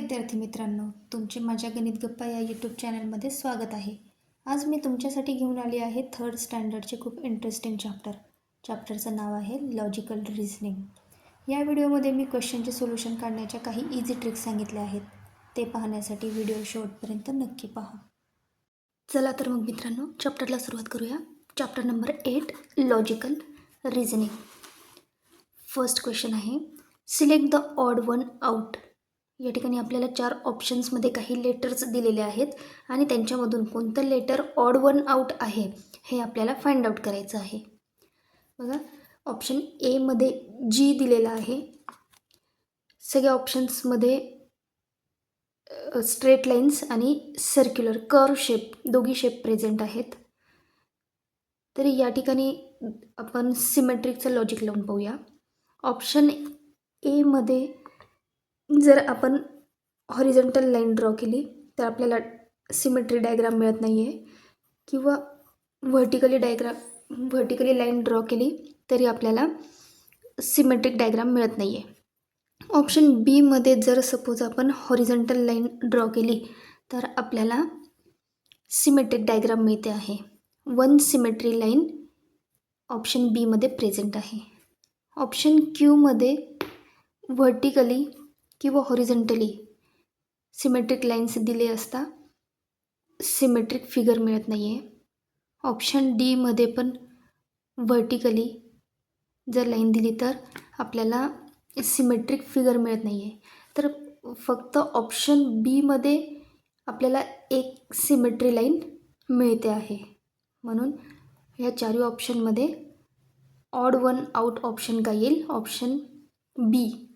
विद्यार्थी मित्रांनो तुमचे माझ्या गणित गप्पा या यूट्यूब चॅनलमध्ये स्वागत आहे. आज मी तुमच्यासाठी घेऊन आली आहे थर्ड स्टँडर्डचे खूप इंटरेस्टिंग चॅप्टर चॅप्टरचं नाव आहे लॉजिकल रिझनिंग या व्हिडिओमध्ये मी क्वेश्चनचे सोल्युशन काढण्याच्या काही इझी ट्रिक्स सांगितल्या आहेत. ते पाहण्यासाठी व्हिडिओ शेवटपर्यंत नक्की पहा. चला तर मग मित्रांनो चॅप्टरला सुरुवात करूया. Chapter number eight logical reasoning first question आहे select the odd one out या ठिकाणी आपल्याला चार ऑप्शन्समध्ये काही लेटर्स दिलेले आहेत आणि त्यांच्यामधून कोणतं लेटर ऑड वन आउट आहे हे आपल्याला फाइंड आउट करायचं आहे. बघा ऑप्शन एमध्ये जी दिलेला आहे. सगळ्या ऑप्शन्समध्ये स्ट्रेट लाईन्स आणि सर्क्युलर कर्व शेप दोघी शेप प्रेझेंट आहेत. तरी या ठिकाणी आपण सिमेट्रिकचं लॉजिक लावून पाहूया. ऑप्शन एमध्ये जर आपण हॉरिझॉन्टल लाईन ड्रॉ केली तर आपल्याला सिमेट्री डायग्राम मिळत नाही आहे किंवा vertically diagram vertically line draw केली तरी आपल्याला सिमेट्रिक डायग्राम मिळत नाही आहे ऑप्शन बीमध्ये जर सपोज आपण हॉरिझॉन्टल लाईन ड्रॉ केली तर आपल्याला सिमेट्रिक डायग्राम मिळते आहे. वन सिमेट्री लाईन ऑप्शन बीमध्ये प्रेझेंट आहे. ऑप्शन क्यूमध्ये व्हर्टिकली किंवा हॉरिझॉन्टली सिमेट्रिक लाईन्स दिले असता सिमेट्रिक फिगर मिळत नाही आहे ऑप्शन डीमध्ये पण व्हर्टिकली जर लाईन दिली तर आपल्याला सिमेट्रिक फिगर मिळत नाही आहे तर फक्त ऑप्शन बीमध्ये आपल्याला एक सिमेट्री लाईन मिळते आहे. म्हणून ह्या चारही ऑप्शनमध्ये ऑड वन आउट ऑप्शन का येईल? Option B.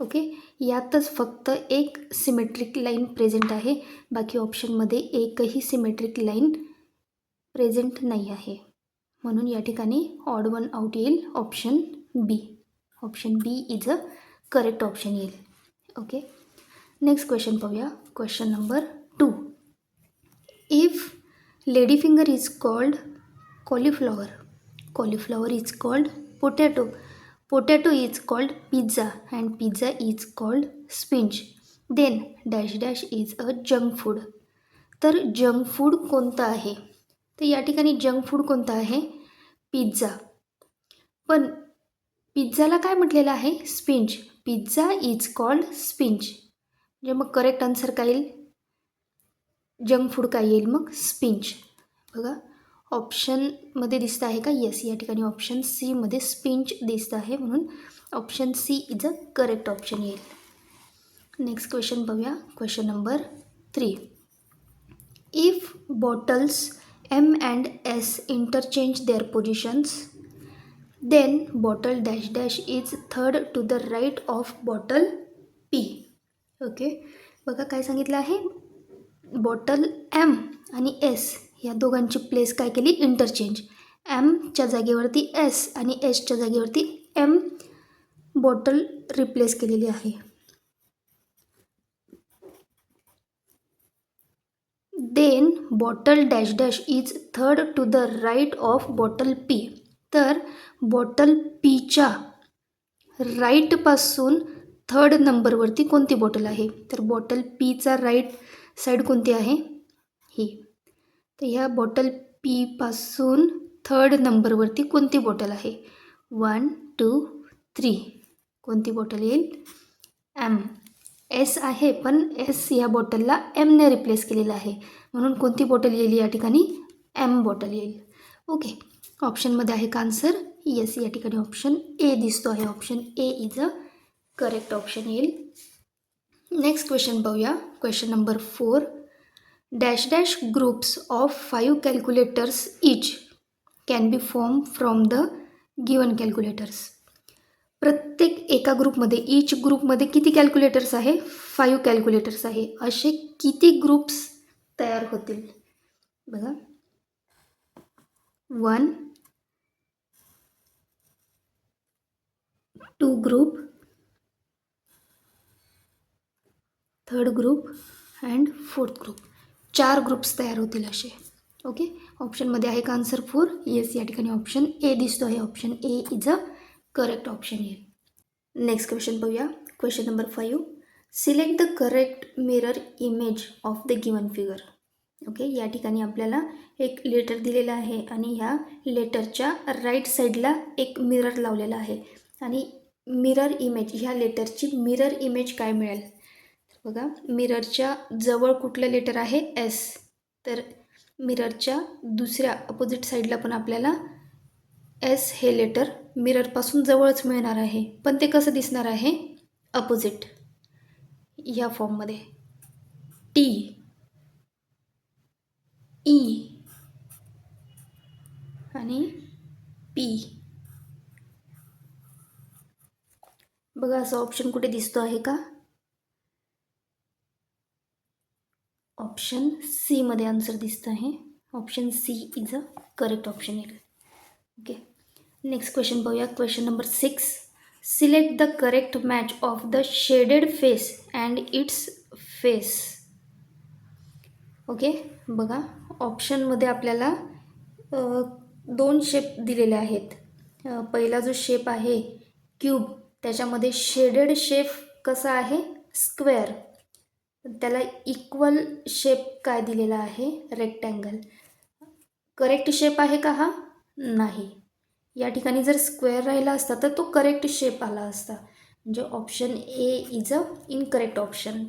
ओके? यातच फक्त एक सिमेट्रिक लाईन प्रेझेंट आहे. बाकी ऑप्शनमध्ये एकही सिमेट्रिक लाईन प्रेझेंट नाही आहे. म्हणून या ठिकाणी ऑड वन आउट येईल. Option B option B is a correct option येईल. ओके? नेक्स्ट क्वेश्चन पाहूया. Question number two if lady finger is called cauliflower cauliflower is called potato potato is called pizza and pizza is called spinach then dash dash is a junk food तर junk food कोणतं आहे? तर या ठिकाणी junk food कोणतं आहे? Pizza पण पिझ्झाला काय म्हटलेलं आहे? Spinach pizza is called spinach म्हणजे मग करेक्ट आन्सर काय येईल? जंक फूड काय येईल मग? स्पिंच बघा. ऑप्शनमध्ये दिसतं आहे का? येस या ठिकाणी ऑप्शन सीमध्ये स्पिंच दिसतं आहे म्हणून option C is a correct option येईल. नेक्स्ट क्वेश्चन बघूया. Question number three if bottles M and S interchange their positions then bottle dash dash is third to the right of bottle P okay बघा काय सांगितलं आहे? Bottle M आणि S या दोघांची place काय केली? इंटरचेंज एमच्या जागेवरती एस आणि एसच्या जागेवरती एम बॉटल रिप्लेस केलेली आहे. Then bottle dash dash is third to the right of bottle P तर बॉटल पीच्या राईटपासून थर्ड नंबरवरती कोणती बॉटल आहे? तर बॉटल पीचा राईट साईड कोणती आहे? ही. तर ह्या बॉटल पीपासून थर्ड नंबरवरती कोणती बॉटल आहे? वन टू थ्री कोणती बॉटल येईल? एम एस आहे पण एस या बॉटलला एमने रिप्लेस केलेलं आहे. म्हणून कोणती बॉटल येईल या ठिकाणी? एम बॉटल येईल. ओके ऑप्शनमध्ये आहे का आन्सर येस या ठिकाणी ऑप्शन ए दिसतो आहे. Option A is a correct option येईल. नेक्स्ट क्वेश्चन पाहूया. Question number four dash dash groups of five calculators each can be form from the given calculators. प्रत्येक एका ग्रुपमध्ये इच ग्रुपमध्ये किती कॅल्क्युलेटर्स आहे? फाईव्ह कॅल्क्युलेटर्स आहे. असे किती ग्रुप्स तयार होतील? बघा. One two group third group and fourth group. चार ग्रुप्स तयार होतील असे. ओके ऑप्शनमध्ये आहे का आन्सर फोर येस या ठिकाणी ऑप्शन ए दिसतो आहे. Option A is a correct option येईल नेक्स्ट क्वेश्चन बघूया question number five select the correct mirror image of the given figure okay या ठिकाणी आपल्याला एक लेटर दिलेला आहे आणि ह्या लेटरच्या राईट साईडला एक मिरर लावलेला आहे. आणि मिरर इमेज ह्या लेटरची मिरर इमेज काय मिळेल? बघा मिररच्या जवळ कुठलं लेटर आहे? एस तर मिररच्या दुसऱ्या अपोजिट साईडला पण आपल्याला एस हे लेटर मिररपासून जवळच मिळणार आहे. पण ते कसं दिसणार आहे? अपोजिट या फॉर्ममध्ये टी ई e. आणि पी बघा असं ऑप्शन कुठे दिसतो आहे का? ऑप्शन सीमध्ये आन्सर दिसतं आहे. Option C is a correct option येईल ओके. नेक्स्ट क्वेश्चन पाहूया. Question number six. Select the correct match of the shaded face and its face. Okay. बघा. ऑप्शनमध्ये आपल्याला दोन शेप दिलेले आहेत. पहिला जो शेप आहे क्यूब त्याच्यामध्ये शेडेड शेप कसा आहे? स्क्वेअर. त्याला इक्वल शेप काय दिलेला आहे? रेक्टँगल करेक्ट शेप आहे का हा? नाही. या ठिकाणी जर स्क्वेअर राहिला असता तर तो करेक्ट शेप आला असता. म्हणजे option A is a incorrect option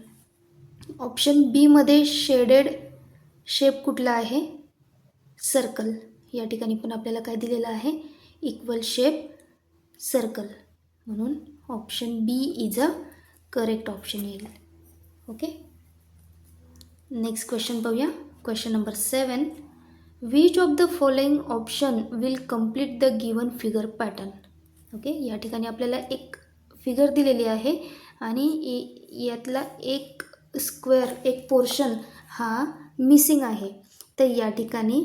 option बीमध्ये शेडेड शेप कुठला आहे? सर्कल या ठिकाणी पण आपल्याला काय दिलेलं आहे? इक्वल शेप सर्कल म्हणून option B is a correct option येईल. ओके नेक्स्ट क्वेश्चन पाहूया. Question number seven which of the following option will complete the given figure pattern okay या ठिकाणी आपल्याला एक फिगर दिलेली आहे आणि यातला एक स्क्वेअर एक पोर्शन हा मिसिंग आहे. तर या ठिकाणी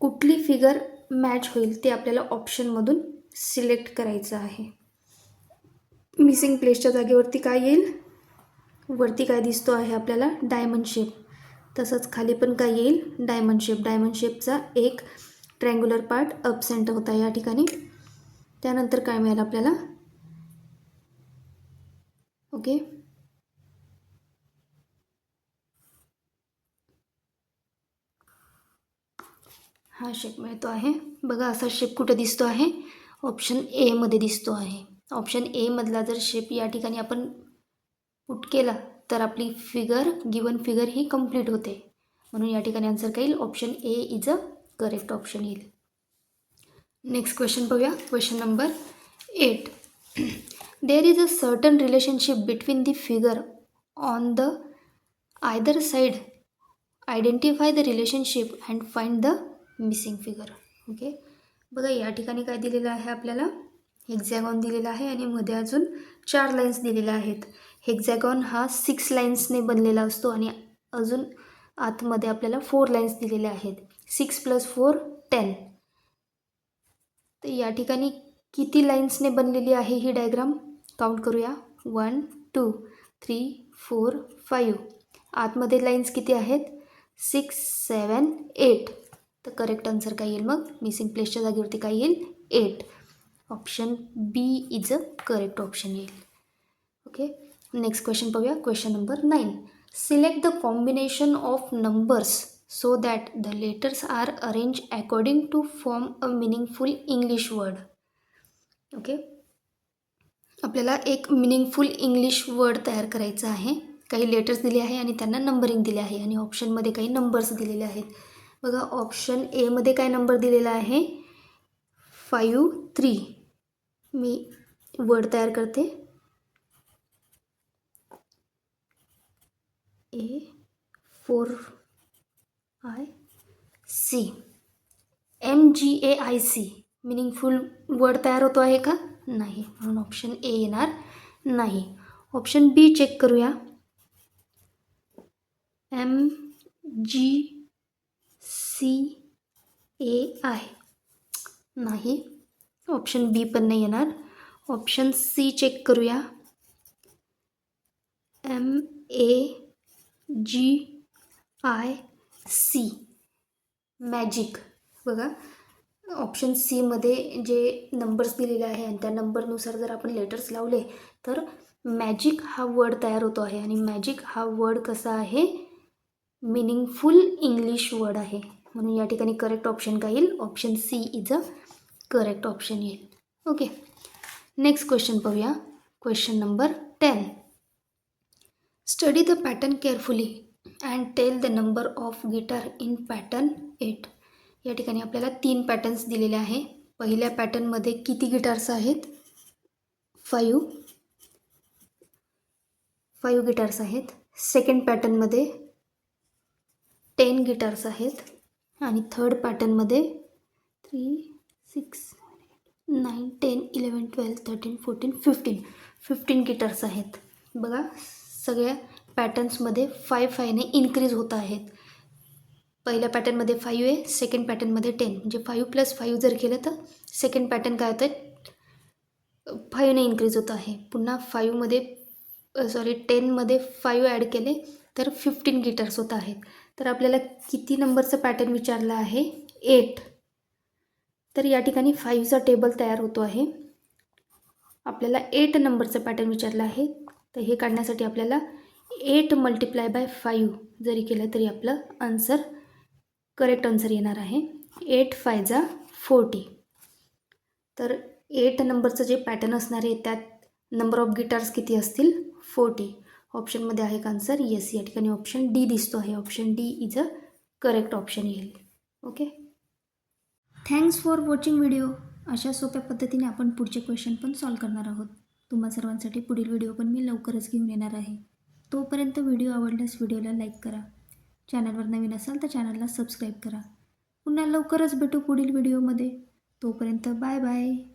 कुठली फिगर मॅच होईल ते आपल्याला ऑप्शनमधून सिलेक्ट करायचं आहे. मिसिंग प्लेसच्या जागेवरती काय येईल? वरती काय दिसतो आहे आपल्याला? डायमंड शेप तसंच खाली पण काय येईल? डायमंड शेप डायमंड शेपचा एक ट्रँग्युलर पार्ट अपसेंट होता या ठिकाणी. त्यानंतर काय मिळेल आपल्याला? ओके हा शेप मिळतो आहे. बघा असा शेप कुठं दिसतो आहे? ऑप्शन एमध्ये दिसतो आहे. ऑप्शन एमधला जर शेप या ठिकाणी आपण पुट केला तर आपली फिगर गिवन फिगर ही कंप्लीट होते. म्हणून या ठिकाणी आन्सर काय येईल? Option A is a correct option येईल. नेक्स्ट क्वेश्चन बघूया question number eight there is a certain relationship between the figure on the either side identify the relationship and find the missing figure okay बघा या ठिकाणी काय दिलेलं आहे आपल्याला? Hexagon दिलेला आहे आणि मध्ये अजून चार लाईन्स दिलेल्या आहेत. हेक्झॅगॉन हा सिक्स लाईन्सने बनलेला असतो आणि अजून आतमध्ये आपल्याला फोर लाईन्स दिलेल्या आहेत. सिक्स प्लस फोर टेन तर या ठिकाणी किती लाईन्सने बनलेली आहे ही डायग्राम काउंट करूया. One two three four five आतमध्ये लाईन्स किती आहेत? सिक्स सेवन एट तर करेक्ट आन्सर काय येईल मग? मिसिंग प्लेसच्या जागेवरती काय येईल? Eight option B is a correct option येईल. ओके नेक्स्ट क्वेश्चन पाहूया. Question number nine select the combination of numbers so that the letters are arrange according to form a meaningful English word okay आपल्याला एक meaningful English word तयार करायचं आहे. काही letters दिले आहे आणि त्यांना नंबरिंग दिले आहे. आणि ऑप्शनमध्ये काही नंबर्स दिलेले आहेत. बघा ऑप्शन एमध्ये काय नंबर दिलेला आहे? फाईव्ह थ्री मी वर्ड तयार करते. A four I C M G A I C meaningful word तयार होतो आहे का? नाही. म्हणून ऑप्शन ए येणार नाही. ऑप्शन बी चेक करूया. M G C A I नाही. ऑप्शन बी पण नाही येणार. ऑप्शन सी चेक करूया. M A G I C. Magic बघा ऑप्शन सीमध्ये जे नंबर्स दिलेले आहे आणि त्या नंबरनुसार जर आपण लेटर्स लावले तर मॅजिक हा वर्ड तयार होतो आहे. आणि मॅजिक हा वर्ड कसा आहे? मिनिंगफुल इंग्लिश वर्ड आहे. म्हणून या ठिकाणी करेक्ट ऑप्शन काय येईल? Option C is a correct option येईल. ओके नेक्स्ट क्वेश्चन पाहूया. Question number ten study the pattern carefully and tell the number of guitar in pattern eight या ठिकाणी आपल्याला तीन पॅटर्न्स दिलेले आहे. पहिल्या पॅटर्नमध्ये किती गिटार्स आहेत? फाईव्ह फाईव्ह गिटार्स आहेत. सेकंड पॅटर्नमध्ये टेन गिटार्स आहेत. आणि थर्ड पॅटर्नमध्ये three six nine ten eleven twelve thirteen fourteen fifteen fifteen guitars आहेत. बघा सगळ्या पॅटर्न्समध्ये फाय फायने इन्क्रीज होत आहेत. पहिल्या पॅटर्नमध्ये फाईव्ह आहे सेकंड पॅटर्नमध्ये टेन म्हणजे फाईव्ह प्लस फाईव्ह जर केलं तर सेकंड पॅटर्न काय होतं आहे फाईव्हने इन्क्रीज होत आहे. पुन्हा फाईव्हमध्ये सॉरी टेनमध्ये फाईव्ह ॲड केले तर फिफ्टीन गिटर्स होत आहेत. तर आपल्याला किती नंबरचं पॅटर्न विचारलं आहे? एट तर या ठिकाणी फाईव्हचा टेबल तयार होतो आहे. आपल्याला एट नंबरचं पॅटर्न विचारलं आहे. तर हे काढण्यासाठी आपल्याला एट मल्टिप्लाय बाय फाईव्ह जरी केलं तरी आपलं आन्सर करेक्ट आन्सर येणार आहे. एट फायजा फोर्टी तर एट नंबरचं जे पॅटर्न असणार आहे त्यात नंबर ऑफ गिटार्स किती असतील? फोर्टी ऑप्शनमध्ये आहे का आन्सर येस या ठिकाणी ऑप्शन डी दिसतो आहे. Option D is a correct option येईल. Okay thanks for watching video अशा सोप्या पद्धतीने आपण पुढचे क्वेश्चन पण सॉल्व करणार आहोत. तुम्हा सर्वांसाठी पुढील व्हिडिओ पण मी लवकरच घेऊन येणार आहे. तोपर्यंत व्हिडिओ आवडल्यास व्हिडिओला लाईक करा. चॅनलवर नवीन असाल तर चॅनलला सबस्क्राईब करा. पुन्हा लवकरच भेटू पुढील व्हिडिओमध्ये. तोपर्यंत बाय बाय.